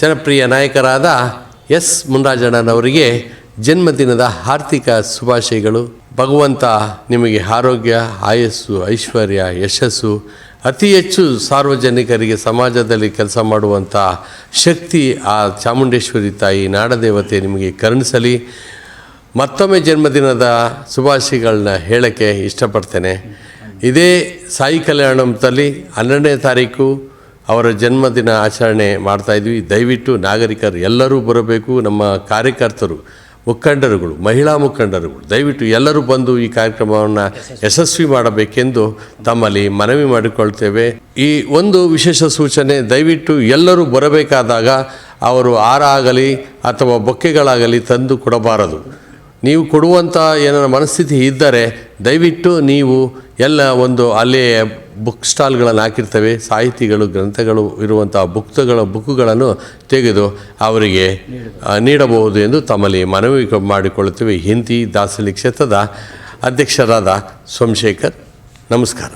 ಜನಪ್ರಿಯ ನಾಯಕರಾದ ಎಸ್ ಮುನ್ರಾಜಣ್ಣನವರಿಗೆ ಜನ್ಮದಿನದ ಆರ್ಥಿಕ ಶುಭಾಶಯಗಳು. ಭಗವಂತ ನಿಮಗೆ ಆರೋಗ್ಯ, ಆಯಸ್ಸು, ಐಶ್ವರ್ಯ, ಯಶಸ್ಸು, ಅತಿ ಹೆಚ್ಚು ಸಾರ್ವಜನಿಕರಿಗೆ ಸಮಾಜದಲ್ಲಿ ಕೆಲಸ ಮಾಡುವಂಥ ಶಕ್ತಿ ಆ ಚಾಮುಂಡೇಶ್ವರಿ ತಾಯಿ ನಾಡದೇವತೆ ನಿಮಗೆ ಕರುಣಿಸಲಿ. ಮತ್ತೊಮ್ಮೆ ಜನ್ಮದಿನದ ಶುಭಾಶಯಗಳನ್ನ ಹೇಳೋಕ್ಕೆ ಇಷ್ಟಪಡ್ತೇನೆ. ಇದೇ ಸಾಯಿ ಕಲ್ಯಾಣಂತಲ್ಲಿ ಹನ್ನೆರಡನೇ ತಾರೀಕು ಅವರ ಜನ್ಮದಿನ ಆಚರಣೆ ಮಾಡ್ತಾಯಿದ್ವಿ ದಯವಿಟ್ಟು ನಾಗರಿಕರು ಎಲ್ಲರೂ ಬರಬೇಕು. ನಮ್ಮ ಕಾರ್ಯಕರ್ತರು, ಮುಖಂಡರುಗಳು, ಮಹಿಳಾ ಮುಖಂಡರುಗಳು, ದಯವಿಟ್ಟು ಎಲ್ಲರೂ ಬಂದು ಈ ಕಾರ್ಯಕ್ರಮವನ್ನು ಯಶಸ್ವಿ ಮಾಡಬೇಕೆಂದು ತಮ್ಮಲ್ಲಿ ಮನವಿ ಮಾಡಿಕೊಳ್ತೇವೆ. ಈ ಒಂದು ವಿಶೇಷ ಸೂಚನೆ, ದಯವಿಟ್ಟು ಎಲ್ಲರೂ ಬರಬೇಕಾದಾಗ ಅವರು ಹಾರ ಆಗಲಿ ಅಥವಾ ಬೊಕ್ಕೆಗಳಾಗಲಿ ತಂದು ಕೊಡಬಾರದು. ನೀವು ಕೊಡುವಂಥ ಏನಾರ ಮನಸ್ಥಿತಿ ಇದ್ದರೆ ದಯವಿಟ್ಟು ನೀವು ಎಲ್ಲ ಒಂದು ಅಲ್ಲೇ ಬುಕ್ ಸ್ಟಾಲ್ಗಳನ್ನು ಹಾಕಿರ್ತವೆ, ಸಾಹಿತಿಗಳು, ಗ್ರಂಥಗಳು ಇರುವಂಥ ಬುಕ್ತಗಳ ಬುಕ್ಗಳನ್ನು ತೆಗೆದು ಅವರಿಗೆ ನೀಡಬಹುದು ಎಂದು ತಮ್ಮಲ್ಲಿ ಮನವಿ ಮಾಡಿಕೊಳ್ಳುತ್ತೇವೆ. ಹಿಂದಿ ದಾಸಲಿ ಕ್ಷೇತ್ರದ ಅಧ್ಯಕ್ಷರಾದ ಸೋಮಶೇಖರ್, ನಮಸ್ಕಾರ.